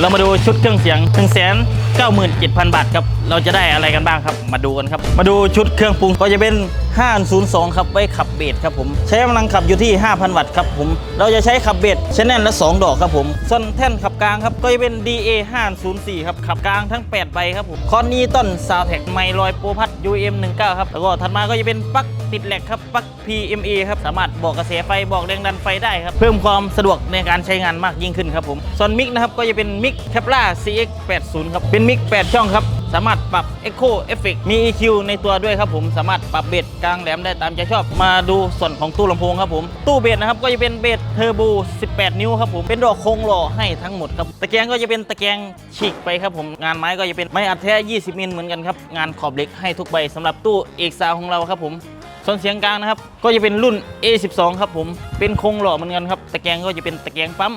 เรามาดูชุดเครื่องเสียง1 9 7 0 0 0 บาทครับ เราจะได้อะไรกันบ้างครับ มาดูกันครับ มาดูชุดเครื่องปรุงก็จะเป็น 502 ครับ ไว้ขับเบสครับผม ใช้กำลังขับอยู่ที่ 5,000 วัตต์ครับผม เราจะใช้ขับเบสชแนลละ 2 ดอกครับผม ส่วนแท่นขับกลางครับ ก็จะเป็น DA 504ครับ ขับกลางทั้ง 8 ใบครับผม คอนนีต้นซาวแท็กไมลอยโปรพัด UM 19 ครับ แล้วก็ถัดมาก็จะเป็นปลั๊ก ติดแหลกครับปลั๊ก PMA ครับสามารถบอกกระแสไฟบอกแรงดันไฟได้ครับ เพิ่มความสะดวกในการใช้งานมากยิ่งขึ้นครับผมส่วนมิกนะครับก็จะเป็นมิก Kepler CX 80 ครับเป็นมิก 8 ช่องครับสามารถปรับ Echo Effect มี EQ ในตัวด้วยครับผมสามารถปรับเบสกลางแหลมได้ตามใจชอบมาดูส่วนของตู้ลำโพงครับผม ตู้เบสนะครับก็จะเป็นเบสเทอร์โบ 18 นิ้วครับผมเป็นดอกโคงหล่อให้ทั้งหมดครับตะแกรงก็จะเป็นตะแกรงฉีกไปครับผม งานไม้ก็จะเป็นไม้อัดแท้ 20 มิลเหมือนกันครับ งานขอบเหล็กให้ทุกใบสำหรับตู้เอกซาวของเราครับผม ส่วนเสียงกลางนะครับ ก็จะเป็นรุ่น A12 ครับผมเป็นโครงหล่อเหมือนกันครับตะแกรงก็จะเป็นตะแกรงปั๊ม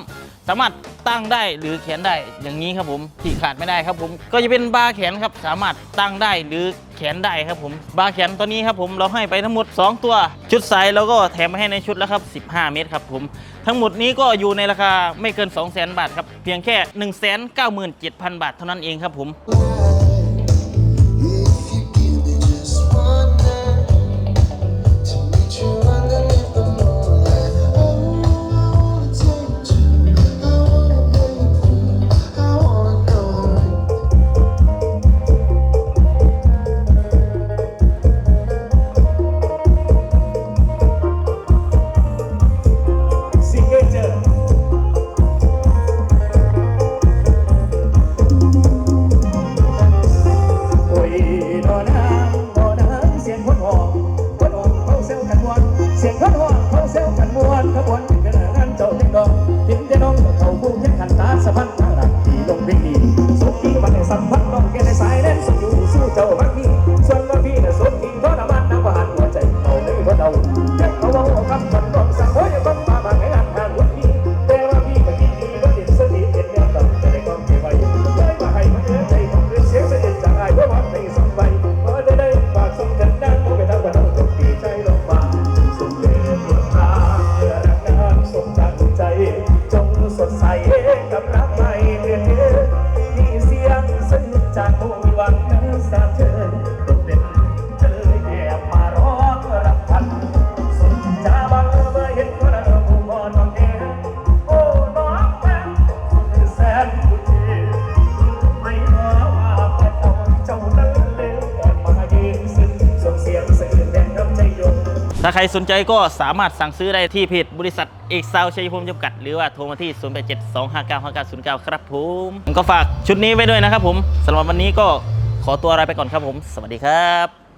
สามารถตั้งได้หรือแขนได้อย่างนี้ครับผมที่ขาดไม่ได้ครับผมก็จะเป็นบาร์แขนครับสามารถตั้งได้หรือแขนได้ครับผมบาร์แขนตัวนี้ครับผมเราให้ไปทั้งหมด 2 ตัว ชุดไซส์แล้วก็แถมมาให้ในชุดแล้วครับ 15 เมตรครับผมทั้งหมดนี้ก็อยู่ในราคาไม่เกิน 2 0 0 0 0 0 บาทครับเพียงแค่ 197,000 บาทเท่านั้นเองครับผม สียงขันหอบเขาเซลกันมวนขบวน ถ้าใครสนใจก็สามารถสั่งซื้อได้ที่เพจบริษัทเอกซาวชัยภูมิจำกัด หรือว่าโทรมาที่ 0 8 7 2 5 9 5 9 0 9 ครับผมก็ฝากชุดนี้ไว้ด้วยนะครับผมสำหรับวันนี้ก็ขอตัวลาไปก่อนครับผม สวัสดีครับ